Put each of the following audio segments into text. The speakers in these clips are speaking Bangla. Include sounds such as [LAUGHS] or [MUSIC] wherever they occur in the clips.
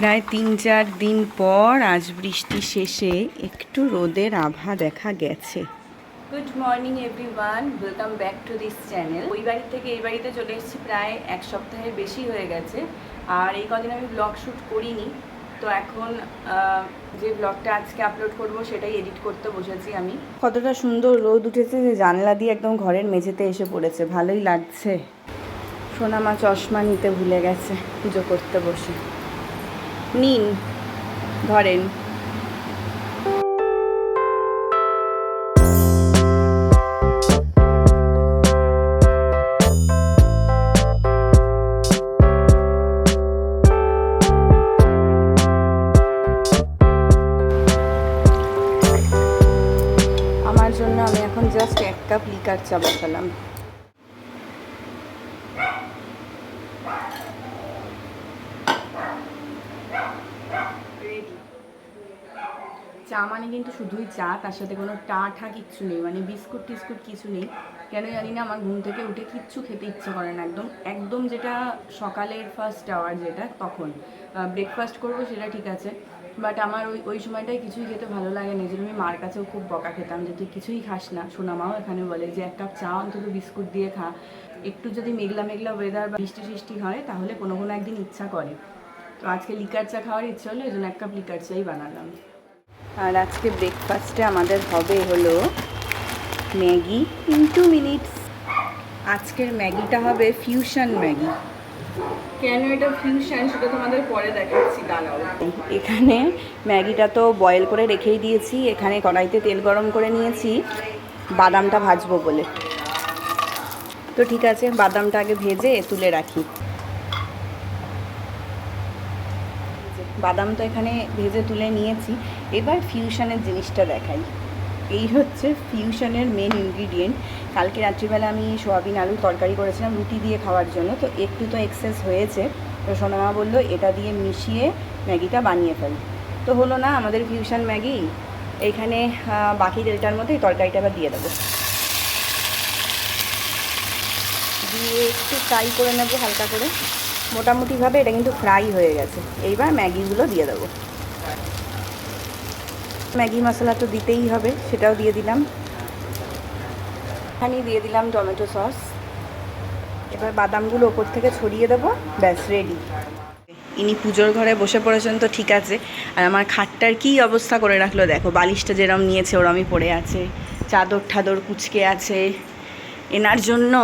প্রায় তিন চার দিন পর আজ বৃষ্টি শেষে একটু রোদের আভা দেখা গেছে। Good morning everyone welcome back to this channel ওই বাড়ি থেকে এই বাড়িতে চলে এসেছি প্রায় এক সপ্তাহের বেশি হয়ে গেছে। আর এই কদিন আমি ব্লগ শ্যুট করিনি। তো এখন যে ব্লগটা আজকে আপলোড করব সেটাই এডিট করতে বসেছি আমি। কতটা সুন্দর রোদ উঠেছে যে জানলা দিয়ে একদম ঘরের মেঝেতে এসে পড়েছে। ভালোই লাগছে। সোনামা চশমা নিতে ভুলে গেছে। পুজো করতে বসে। নিন ধরেন। আমার জন্য আমি এখন জাস্ট এক কাপ লিকার চা বসালাম চা মানে কিন্তু শুধুই চা, তার সাথে কোনো টা ঠা কিচ্ছু নেই মানে বিস্কুট টিস্কুট কিছু নেই। কেন জানি না, আমার ঘুম থেকে উঠে কিচ্ছু খেতে ইচ্ছে করে না একদম। একদম যেটা সকালের ফার্স্ট আওয়ার যেটা, তখন। ব্রেকফাস্ট করব সেটা ঠিক আছে বাট আমার ওই ওই সময়টায় কিছুই খেতে ভালো লাগে না। যেন আমি মার কাছেও খুব বকা খেতাম যে, তুই কিছুই খাস না। সোনামাও এখানে বলে যে, এক কাপ চা অন্তত বিস্কুট দিয়ে খা। একটু যদি মেঘলা মেঘলা ওয়েদার বা বৃষ্টি সৃষ্টি হয়, তাহলে কোনো কোনো একদিন ইচ্ছা করে। তো আজকে লিকার চা খাওয়ার ইচ্ছা হলো, এই জন্য এক কাপ লিকার চাই বানালাম। আর আজকে ব্রেকফাস্টে আমাদের হবে হলো ম্যাগি। In two minutes. আজকের ম্যাগিটা হবে ফিউশন ম্যাগি। কেন এটা ফিউশন সেটা তোমাদের পরে দেখাচ্ছি দাঁড়াও। এখানে ম্যাগিটা তো বয়েল করে রেখেই দিয়েছি। এখানে কড়াইতে তেল গরম করে নিয়েছি। বাদামটা ভাজবো বলে। তো ঠিক আছে বাদামটা আগে ভেজে তুলে রাখি। বাদাম তো এখানে ভেজে তুলে নিয়েছি। এবার ফিউশনের জিনিসটা দেখাই। এই হচ্ছে ফিউশনের মেন ইনগ্রিডিয়েন্ট কালকে রাত্রিবেলা আমি সোয়াবিন আলু তরকারি করেছিলাম, রুটি দিয়ে খাওয়ার জন্য। তো একটু তো এক্সেস হয়েছে। তো সোনামা বলল, এটা দিয়ে মিশিয়ে ম্যাগিটা বানিয়ে ফেল। তো হলো না, আমাদের ফিউশন ম্যাগি। এইখানে বাকি তেলটার মধ্যে তরকারিটা আবার দিয়ে দেবো। দিয়ে একটু ফ্রাই করে নেব হালকা করে। মোটামুটিভাবে এটা কিন্তু ফ্রাই হয়ে গেছে। এইবার ম্যাগিগুলো দিয়ে দেবো। ম্যাগি মশলা তো দিতেই হবে, সেটাও দিয়ে দিলাম। এখানেই দিয়ে দিলাম টমেটো সস। এবার বাদামগুলো ওপর থেকে ছড়িয়ে দেবো, ব্যাস রেডি ইনি পুজোর ঘরে বসে পড়েছেন তো ঠিক আছে, আর আমার খাটটার কী অবস্থা করে রাখল দেখো, বালিশটা যেরম নিয়েছে ওরমই পড়ে আছে, চাদর ঠাদর কুচকে আছে। এনার জন্য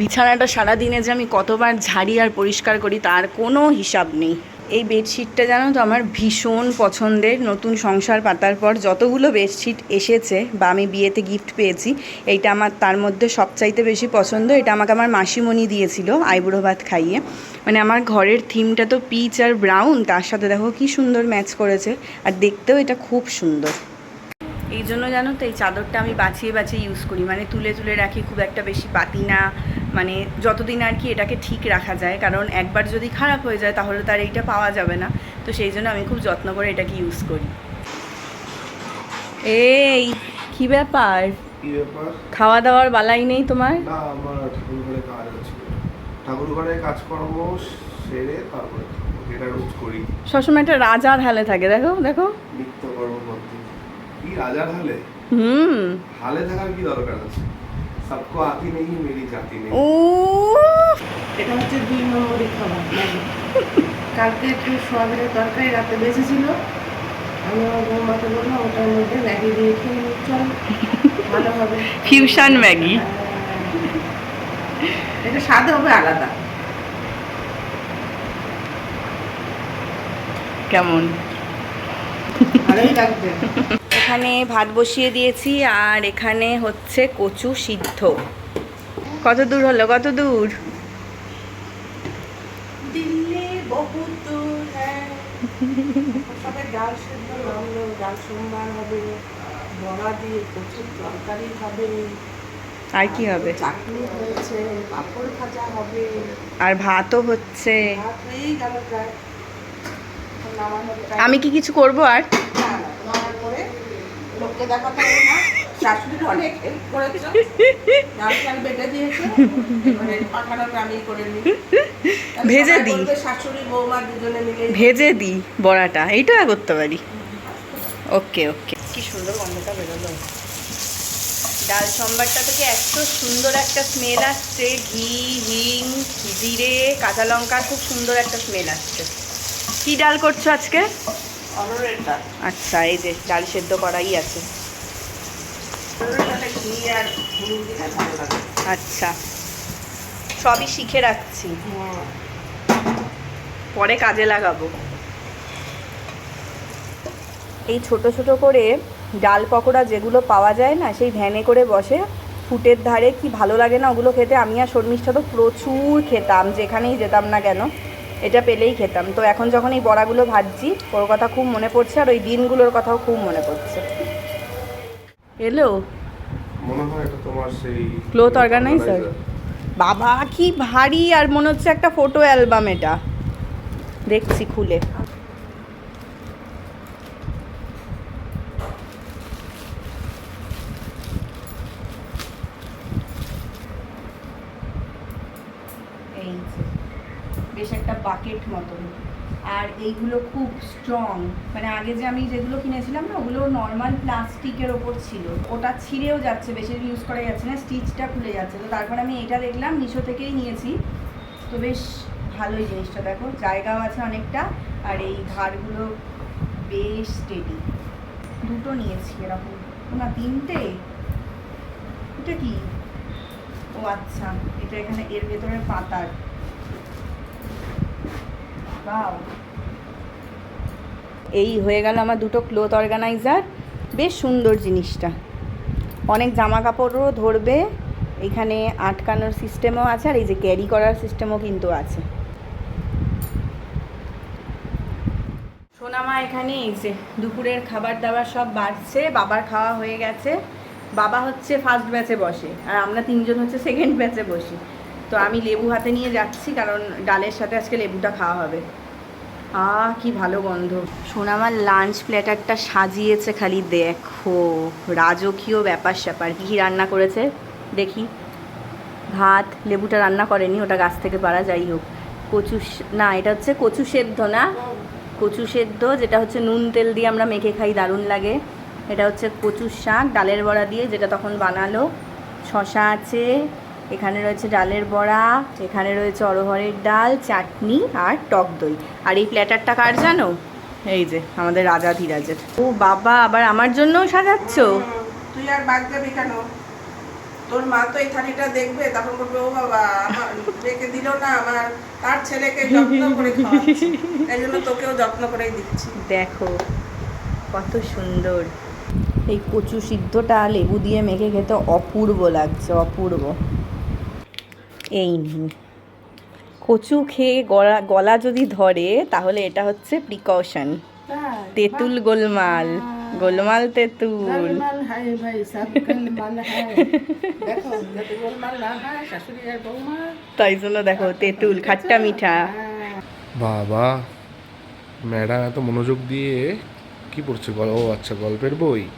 বিছানাটা সারাদিনে যে আমি কতবার ঝাড়ি আর পরিষ্কার করি তার কোনো হিসাব নেই। এই বেডশিটটা জানো তো আমার ভীষণ পছন্দের, নতুন সংসার পাতার পর যতগুলো বেডশিট এসেছে বা আমি বিয়েতে গিফট পেয়েছি, এইটা আমার তার মধ্যে সবচাইতে বেশি পছন্দ। এটা আমাকে আমার মাসিমণি দিয়েছিল আইবুড়ো ভাত খাইয়ে। মানে আমার ঘরের থিমটা তো পিচ আর ব্রাউন তার সাথে দেখো কি সুন্দর ম্যাচ করেছে। আর দেখতেও এটা খুব সুন্দর। এই জন্য জানো তো এই চাদরটা আমি বাছিয়ে বাছিয়ে ইউজ করি। মানে তুলে তুলে রাখি খুব একটা বেশি পাতি না মানে যতদিন আর কি এটাকে ঠিক রাখা যায় কারণ একবার যদি খারাপ হয়ে যায় তাহলে তার এইটা পাওয়া যাবে না। তো সেই জন্য আমি খুব যত্ন করে এটাকে ইউজ করি। এই কি ব্যাপার? খাওয়া দাওয়ার বালাই নেই তোমার? না আমার ঠাকুর ঘরে কাজ আছে। ঠাকুর কাজকর্ম সেরে তারপরে খাব। রোজ করি। সবসময় একটা রাজার হালে থাকে দেখো দেখো। নিত্য কর্ম পদ্ধতি কি রাজার হালে হুম। হালে থাকার কি দরকার আছে? সবকো আতি নেই মেরি জাতি নেই। ও এটা হচ্ছে দুই নম্বরের খাবার কালকে একটু সোয়াবিনের তরকারি রাতে বেঁচেছিল। আমি আমার বৌমাকে বললাম ওটার মধ্যে ম্যাগি দিয়ে খেয়ে চল। ভালো হবে। Fusion Maggi? এটা স্বাদ হবে আলাদা। কেমন? ভালোই লাগবে। এখানে ভাত বসিয়ে দিয়েছি আর এখানে হচ্ছে কচু সিদ্ধ। কত দূর হলো? কত দূর? হ্যাঁ। আর কি হবে? আর ভাতও হচ্ছে। আমি কি কিছু করব আর? না, না, নামার পরে লোককে দেখাতে হবে না। শাশুড়ি অনেক হেল্প করেছে। ডাল বেটে দিয়েছে এবারে পাঠানোটা আমি করে নিই। ভেজে দিই। শাশুড়ি বৌমা দুজনে মিলে ভেজে দিই বড়াটা। এইটা করতে পারি। ওকে ওকে। কি সুন্দর গন্ধটা বেরোলো। ডাল সম্বারটা থেকে এত সুন্দর একটা স্মেল আসছে। ঘি হিং জিরে কাঁচা লঙ্কার খুব সুন্দর একটা স্মেল আসছে। কি ডাল করছ আজকে? ডাল আচ্ছা এই যে ডাল সেদ্ধ করাই আছে। আচ্ছা সবই শিখে রাখছি। পরে কাজে লাগাবো। এই ছোট ছোট করে ডাল পকোড়া যেগুলো পাওয়া যায় না সেই ভ্যানে করে বসে ফুটের ধারে কি ভালো লাগে না ওগুলো খেতে? আমি আর শর্মিষ্ঠা তো প্রচুর খেতাম যেখানেই যেতাম না কেন। এটা পেলেই খেতাম। তো এখন যখন এই বড়াগুলো ভাজছি ওর কথা খুব মনে পড়ছে আর ওই দিনগুলোর কথাও খুব মনে পড়ছে। এলো? মনে হয় এটা তোমার সেই ক্লোথ অর্গানাইজার বাবা কি ভারী আর মনে হচ্ছে একটা ফটো অ্যালবাম এটা। দেখছি খুলে এই যে বেশ একটা বাকেট মতন। আর এইগুলো খুব স্ট্রং মানে আগে যে আমি যেগুলো কিনেছিলাম না, ওগুলো নর্মাল প্লাস্টিকের ওপর ছিল। ওটা ছিঁড়েও যাচ্ছে বেশি ইউজ করা যাচ্ছে না স্টিচটা খুলে যাচ্ছে। তো তারপর আমি এটা দেখলাম, মিশো থেকেই নিয়েছি। তো বেশ ভালোই জিনিসটা, দেখো। জায়গাও আছে অনেকটা, আর এই ধারগুলো বেশ স্টেডি দুটো নিয়েছি এরকম। না, তিনটে? এটা কি? ও আচ্ছা এটা এখানে এর ভেতরে পাতার. এই হয়ে গেল আমার দুটো ক্লোথ অর্গানাইজার বেশ সুন্দর জিনিসটা। অনেক জামা কাপড়ও ধরবে। এখানে আটকানোর সিস্টেমও আছে আর এই যে ক্যারি করার সিস্টেমও কিন্তু আছে। সোনামা এখানে এই যে দুপুরের খাবার দাবার সব বাড়ছে, বাবার খাওয়া হয়ে গেছে। বাবা হচ্ছে ফার্স্ট ব্যাচে বসে আর আমরা তিনজন হচ্ছে সেকেন্ড ব্যাচে বসি। তো আমি লেবু হাতে নিয়ে যাচ্ছি, কারণ ডালের সাথে আজকে লেবুটা খাওয়া হবে। আ, কি ভালো গন্ধ। শোন আমার লাঞ্চ প্ল্যাটারটা সাজিয়েছে খালি দেখো। রাজকীয় ব্যাপার স্যাপার কী রান্না করেছে? দেখি। ভাত, লেবুটা রান্না করেনি, ওটা গাছ থেকে পারা, যাই হোক। কচু না, এটা হচ্ছে কচু সেদ্ধ না? কচু সেদ্ধ, যেটা হচ্ছে নুন তেল দিয়ে আমরা মেখে খাই, দারুণ লাগে। এটা হচ্ছে কচুর শাক, ডালের বড়া দিয়ে, যেটা তখন বানালো। শশা আছে এখানে রয়েছে ডালের বড়া এখানে রয়েছে অরহরের ডাল চাটনি আর টক দই। আর এই প্ল্যাটারটা কার জানো? এই যে আমাদের রাজা ধীরাজের। ও বাবা আবার আমার জন্যও সাজাচ্ছ? তুই আর বাদ যাবি কেন? তোর মা তো এই থালিটা দেখবে তখন বলবে ও বাবা আমার রেখে দিল না আমার তার ছেলেকে যত্ন করে খাওয়াচ্ছি। এই জন্য তোকেও যত্ন করেই দিচ্ছি। দেখো কত সুন্দর। এই কচু সিদ্ধটা লেবু দিয়ে মেখে খেতে অপূর্ব লাগছে অপূর্ব। এই নিন। কচু খেয়ে গলা গলা যদি ধরে তাহলে এটা হচ্ছে প্রিকশন তেঁতুল গোলমাল গোলমাল তেঁতুল। গোলমাল হায় গোলমাল হায়। [LAUGHS] হয় বৌমা। তাই জন্য দেখো তেঁতুল খাট্টা মিঠা। হ্যাঁ, বাবা ম্যাডাম এত মনোযোগ দিয়ে কি পড়ছে? ও আচ্ছা গল্পের বই?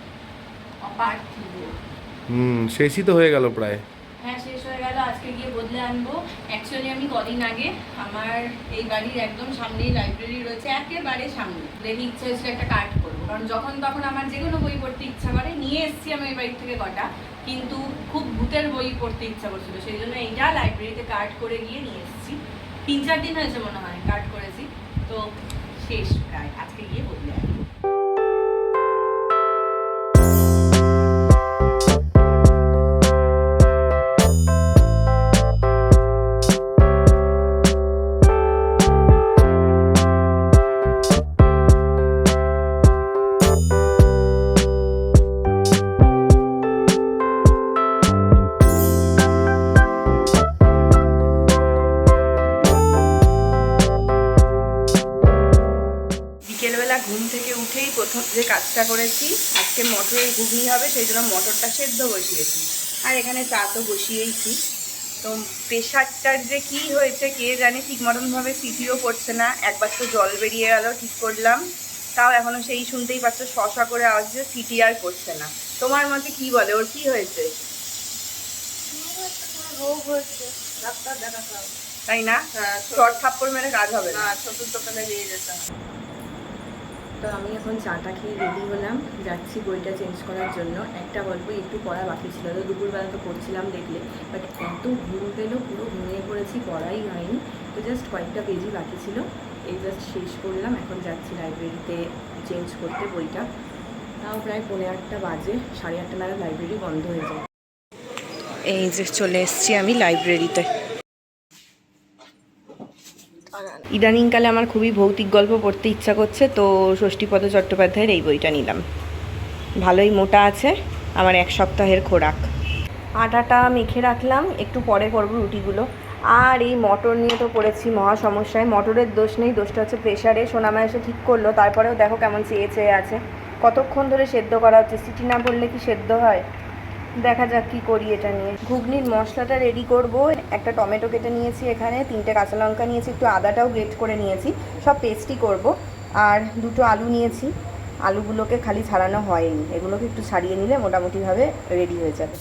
হুম শেষই তো হয়ে গেল প্রায় হ্যাঁ শেষ হয়ে গেল আজকে গিয়ে বদলে আনব অ্যাকচুয়ালি আমি কদিন আগে আমার এই বাড়ির একদম সামনেই লাইব্রেরি রয়েছে, একেবারে সামনে। দেখি ইচ্ছা হয়েছিল একটা কার্ড করব। কারণ যখন তখন আমার যে কোনো বই পড়তে ইচ্ছা করে, নিয়ে এসেছি আমি এই বাড়ির থেকে কটা। কিন্তু খুব ভূতের বই পড়তে ইচ্ছা করছিল। সেই জন্য এইটা লাইব্রেরিতে কার্ড করে গিয়ে নিয়ে এসেছি। তিন চার দিন হয়েছে মনে হয় কার্ড করেছি। তো শেষ প্রায়। আজকে গিয়ে বদলে ঘুম থেকে উঠেই প্রথম যে কাজটা করেছি আজকে মটরের ঘুগনি হবে সেই জন্য মটরটা সেদ্ধ বসিয়েছি। আর এখানে চা তো বসিয়েইছি। তো প্রেশারটার যে কি হয়েছে কে জানে ঠিক মতনভাবে সিটিও পড়ছে না। একবার তো জল বেরিয়ে গেল ঠিক করলাম। তাও এখনও সেই শুনতেই পাচ্ছ শশা করে আওয়াজ যে সিটি আর করছে না। তোমার মতে কি বলে? ওর কি হয়েছে? রোগ ডাক্তার তাই না? হ্যাঁ চট থাপ্পড় মেরে কাজ হবে না। ছোটুর দোকানে নিয়ে যেতাম তো আমি এখন চাটা খেয়ে রেডি হলাম। যাচ্ছি বইটা চেঞ্জ করার জন্য। একটা গল্প একটু পড়া বাকি ছিল। তো দুপুরবেলা তো পড়ছিলাম দেখলে। বাট এত ঘুম পেল, পুরো ঘুমিয়ে পড়েছি, পড়াই হয়নি। তো জাস্ট কয়েকটা পেজই বাকি ছিল। এই জাস্ট শেষ করলাম। এখন যাচ্ছি লাইব্রেরিতে চেঞ্জ করতে বইটা। তাও প্রায় পৌনে আটটা বাজে। সাড়ে আটটা নাগাদ লাইব্রেরি বন্ধ হয়ে যায়। এই যে চলে এসেছি আমি লাইব্রেরিতে ইদানিংকালে আমার খুবই ভৌতিক গল্প পড়তে ইচ্ছা করছে, তো ষষ্ঠীপদ চট্টোপাধ্যায়ের এই বইটা নিলাম। ভালোই মোটা আছে, আমার এক সপ্তাহের খোরাক। আটাটা মেখে রাখলাম, একটু পরে করব রুটিগুলো। আর এই মটর নিয়ে তো পড়েছি, মহা সমস্যায়। মটরের দোষ নেই, দোষটা হচ্ছে প্রেশারে সোনামা এসে ঠিক করল, তারপরেও দেখো কেমন চেয়ে চেয়ে আছে। কতক্ষণ ধরে সেদ্ধ করা হচ্ছে? সিটি না পড়লে কি সেদ্ধ হয়? দেখা যাক কি করি এটা নিয়ে। ঘুগনির মশলাটা রেডি করব। একটা টমেটো কেটে নিয়েছি এখানে, তিনটে কাঁচা লঙ্কা নিয়েছি, একটু আদাটাও গ্রেট করে নিয়েছি, সব পেস্টই করব। আর দুটো আলু নিয়েছি। আলুগুলোকে খালি ছাড়ানো হয়নি। এগুলোকে একটু ছাড়িয়ে নিলে মোটামুটিভাবে রেডি হয়ে যাবে।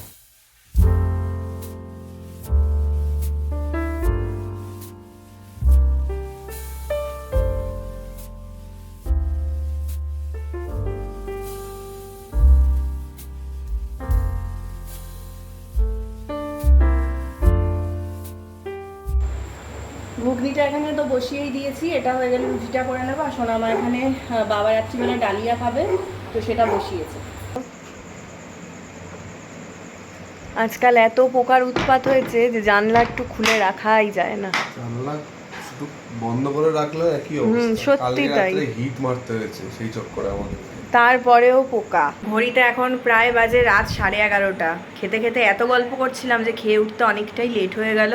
ঘুগনিটা এখানে তো বসিয়েই দিয়েছি এটা হয়ে গেলে রুটিটা করে নেব। আর সোনামা এখানে আহ, বাবা রাত্রিবেলা ডালিয়া খাবে তো সেটা বসিয়েছে। আজকাল এত পোকার উৎপাত হয়েছে যে জানলা একটু খুলে রাখাই যায় না। জানলা শুধু বন্ধ করে রাখলে একই হুম, অবস্থা। সত্যি তাই। হিট মারতে হয়েছে সেই চক্করে আমাদের। তারপরেও পোকা। ঘড়িতে এখন প্রায় বাজে রাত সাড়ে এগারোটা। খেতে খেতে এত গল্প করছিলাম যে খেয়ে উঠতে অনেকটাই লেট হয়ে গেল।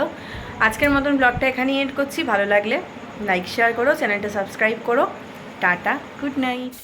আজকের মতন ব্লগটা এখানেই এড করছি। ভালো লাগলে লাইক শেয়ার করো চ্যানেলটা সাবস্ক্রাইব করো। Tata good night